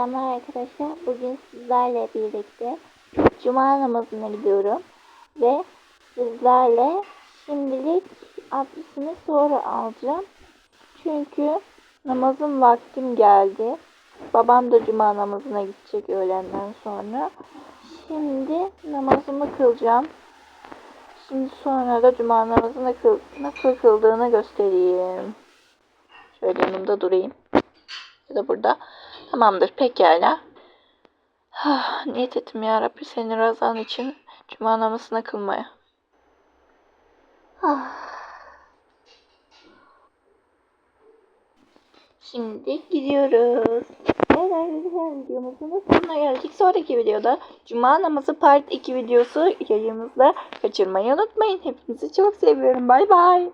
Selamlar arkadaşlar. Bugün sizlerle birlikte Cuma namazına gidiyorum. Ve sizlerle şimdilik abdestimi sonra alacağım. Çünkü namazın vaktim geldi. Babam da Cuma namazına gidecek öğlenden sonra. Şimdi namazımı kılacağım. Şimdi sonra da Cuma namazını kıl nasıl kıldığını göstereyim. Şöyle yanımda durayım. Ya da burada. Tamamdır pekala. Ah, niyet ettim ya Rabbi senin razan için cuma namazını kılmaya. Ah. Şimdi gidiyoruz. Videomuzun sonuna geldik. Sonraki videoda Cuma namazı part 2 videosu yayımızda kaçırmayı unutmayın. Hepinizi çok seviyorum. Bay bay.